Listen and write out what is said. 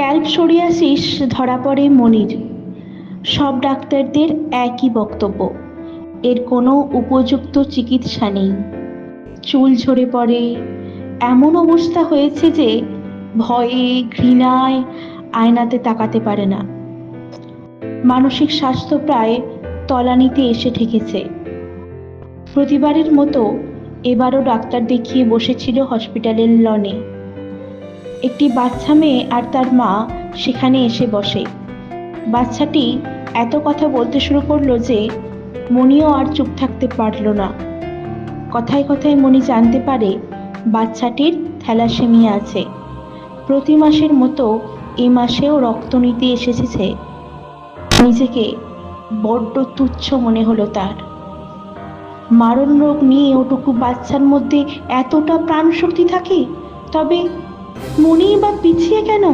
Scalp psoriasis ধরা পড়ে মনির। সব ডাক্তারদের একই বক্তব্য, এর কোনো উপযুক্ত চিকিৎসা নেই। চুল ঝরে পড়ে, এমন অবস্থা হয়েছে যে ভয়ে, ঘৃণায় আয়নাতে তাকাতে পারে না। মানসিক স্বাস্থ্য প্রায় তলানিতে এসে ঠেকেছে। প্রতিবারের মতো এবারও ডাক্তার দেখিয়ে বসেছিল হসপিটালের লনে। একটি বাচ্চা মেয়ে আর তার মা সেখানে এসে বসে। বাচ্চাটি এত কথা বলতে শুরু করল যে মণিও আর চুপ থাকতে পারল না। কথায় কথায় মণি জানতে পারে বাচ্চাটির থ্যালাসেমিয়া আছে। প্রতি মাসের মতো এ মাসেও রক্ত নিতে এসেছে। নিজেকে বড্ড তুচ্ছ মনে হলো তার। মারণ রোগ নিয়ে ওটুকু বাচ্চার মধ্যে এতটা প্রাণশক্তি থাকে, তবে মনেই বা পিছিয়ে কেন?